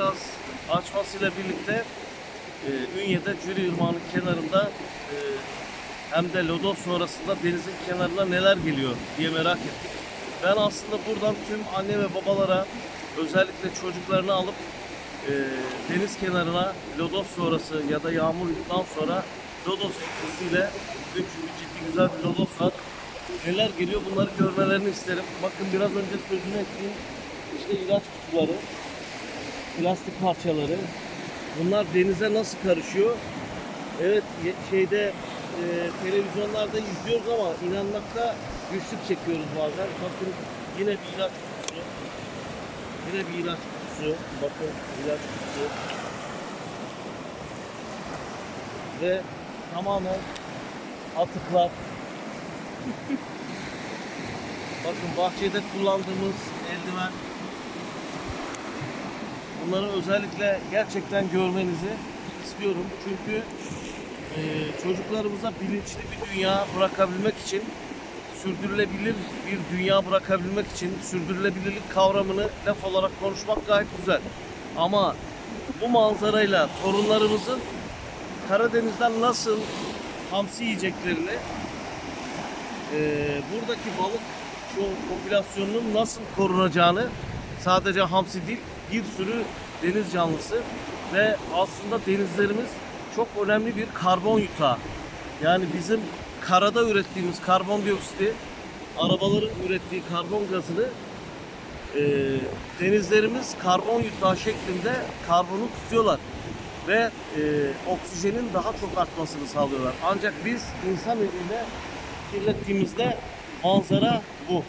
gaz açmasıyla birlikte e, Ünye'de Cürü Irmağı'nın kenarında e, hem de Lodos sonrasında denizin kenarına neler geliyor diye merak ettik. Ben aslında buradan tüm anne ve babalara özellikle çocuklarını alıp e, deniz kenarına Lodos sonrası ya da yağmurdan sonra Lodos etkisiyle bugün çünkü ciddi güzel bir Lodos var. Neler geliyor bunları görmelerini isterim. Bakın biraz önce sözünü ettiğim işte ilaç kutuları, plastik parçaları. Bunlar denize nasıl karışıyor? Evet şeyde e, televizyonlarda izliyoruz ama inanmakta güçlük çekiyoruz bazen. Bakın yine bir ilaç kutusu. Yine bir ilaç kutusu. Bakın ilaç kutusu. Ve tamamen atıklar. Bakın bahçede kullandığımız eldiven. Bunları özellikle gerçekten görmenizi istiyorum. Çünkü e, çocuklarımıza bilinçli bir dünya bırakabilmek için sürdürülebilir bir dünya bırakabilmek için sürdürülebilirlik kavramını laf olarak konuşmak gayet güzel. Ama bu manzarayla torunlarımızın Karadeniz'den nasıl hamsi yiyeceklerini e, buradaki balık popülasyonunun nasıl korunacağını sadece hamsi değil bir sürü deniz canlısı ve aslında denizlerimiz çok önemli bir karbon yutağı. Yani bizim karada ürettiğimiz karbondioksiti arabaların ürettiği karbon gazını e, denizlerimiz karbon yutağı şeklinde karbonu tutuyorlar ve e, oksijenin daha çok artmasını sağlıyorlar. Ancak biz insan eliyle kirlettiğimizde manzara bu.